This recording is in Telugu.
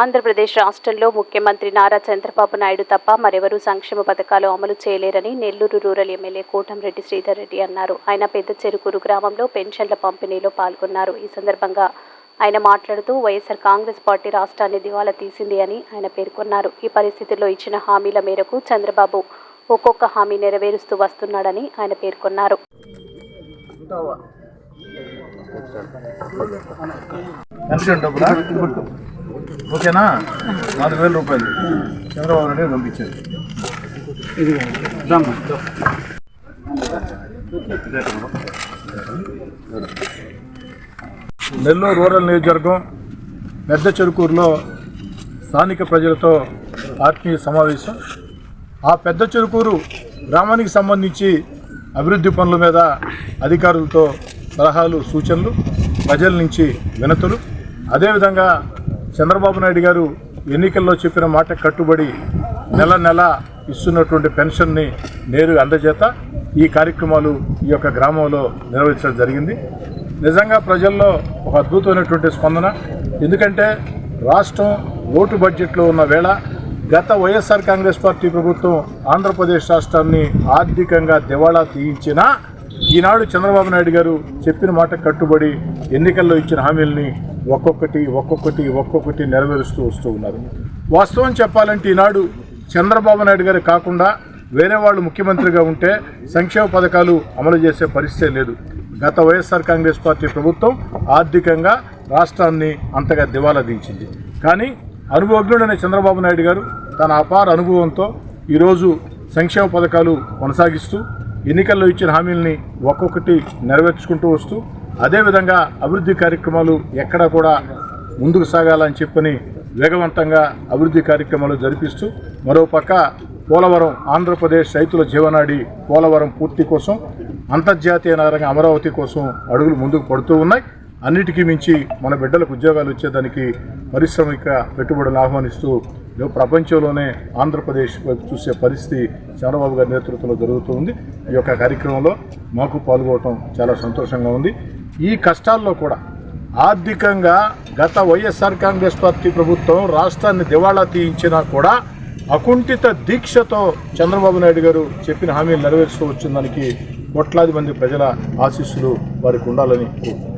ఆంధ్రప్రదేశ్ రాష్ట్రంలో ముఖ్యమంత్రి నారా చంద్రబాబు నాయుడు తప్ప మరెవరూ సంక్షేమ పథకాలు అమలు చేయలేరని నెల్లూరు రూరల్ ఎమ్మెల్యే కోటంరెడ్డి శ్రీధర్ రెడ్డి అన్నారు. ఆయన పెద్ద చెరుకూరు గ్రామంలో పెన్షన్ల పంపిణీలో పాల్గొన్నారు. ఈ సందర్భంగా ఆయన మాట్లాడుతూ వైఎస్ఆర్ కాంగ్రెస్ పార్టీ రాష్ట్రాన్ని దివాలా తీసింది అని ఆయన పేర్కొన్నారు. ఈ పరిస్థితుల్లో ఇచ్చిన హామీల మేరకు చంద్రబాబు ఒక్కొక్క హామీ నెరవేరుస్తూ వస్తున్నాడని ఆయన పేర్కొన్నారు. పెన్షన్ ఓకేనా? నాలుగు వేల రూపాయలు. చంద్రబాబు నాయుడు పంపించారు. నెల్లూరు రూరల్ నియోజకవర్గం పెద్ద చెరుకూరులో స్థానిక ప్రజలతో ఆత్మీయ సమావేశం. ఆ పెద్ద చెరుకూరు గ్రామానికి సంబంధించి అభివృద్ధి పనుల మీద అధికారులతో సలహాలు సూచనలు ప్రజల నుంచి వినతులు. అదేవిధంగా చంద్రబాబు నాయుడు గారు ఎన్నికల్లో చెప్పిన మాట కట్టుబడి నెల నెల ఇస్తున్నటువంటి పెన్షన్ని నేరుగా అందజేత ఈ కార్యక్రమాలు ఈ యొక్క గ్రామంలో నిర్వహించడం జరిగింది. నిజంగా ప్రజల్లో ఒక అద్భుతమైనటువంటి స్పందన. ఎందుకంటే రాష్ట్రం ఓటు బడ్జెట్లో ఉన్న వేళ గత వైఎస్ఆర్ కాంగ్రెస్ పార్టీ ప్రభుత్వం ఆంధ్రప్రదేశ్ రాష్ట్రాన్ని ఆర్థికంగా దివాళా తీయించినా ఈనాడు చంద్రబాబు నాయుడు గారు చెప్పిన మాట కట్టుబడి ఎన్నికల్లో ఇచ్చిన హామీలని ఒక్కొక్కటి ఒక్కొక్కటి ఒక్కొక్కటి నెరవేరుస్తూ వస్తూ ఉన్నారు. వాస్తవం చెప్పాలంటే ఈనాడు చంద్రబాబు నాయుడు గారు కాకుండా వేరే వాళ్ళు ముఖ్యమంత్రిగా ఉంటే సంక్షేమ పథకాలు అమలు చేసే పరిస్థితే లేదు. గత వైఎస్ఆర్ కాంగ్రెస్ పార్టీ ప్రభుత్వం ఆర్థికంగా రాష్ట్రాన్ని అంతగా దివాలా దించింది. కానీ అనుభవజ్ఞుడైన చంద్రబాబు నాయుడు గారు తన అపార అనుభవంతో ఈరోజు సంక్షేమ పథకాలు కొనసాగిస్తూ ఎన్నికల్లో ఇచ్చిన హామీల్ని ఒక్కొక్కటి నెరవేర్చుకుంటూ వస్తూ అదేవిధంగా అభివృద్ధి కార్యక్రమాలు ఎక్కడా కూడా ముందుకు సాగాలని చెప్పని వేగవంతంగా అభివృద్ధి కార్యక్రమాలు జరిపిస్తూ మరోపక్క పోలవరం ఆంధ్రప్రదేశ్ రైతుల జీవనాడి పోలవరం పూర్తి కోసం అంతర్జాతీయ నగరంగా అమరావతి కోసం అడుగులు ముందుకు పడుతూ ఉన్నాయి. అన్నిటికీ మించి మన బిడ్డలకు ఉద్యోగాలు వచ్చేదానికి పరిశ్రమిక పెట్టుబడులు ఆహ్వానిస్తూ ప్రపంచంలోనే ఆంధ్రప్రదేశ్ వైపు చూసే పరిస్థితి చంద్రబాబు గారి నేతృత్వంలో జరుగుతుంది ఈ యొక్క కార్యక్రమంలో మాకు పాల్గొనడం చాలా సంతోషంగా ఉంది ఈ కష్టాల్లో కూడా ఆర్థికంగా గత వైఎస్ఆర్ కాంగ్రెస్ పార్టీ ప్రభుత్వం రాష్ట్రాన్ని దివాళా తీయించినా కూడా అకుంఠిత దీక్షతో చంద్రబాబు నాయుడు గారు చెప్పిన హామీలు నెరవేరుస్తూ వచ్చిందానికి కోట్లాది మంది ప్రజల ఆశీస్సులు వారికి ఉండాలని కోరుకుంటున్నాను.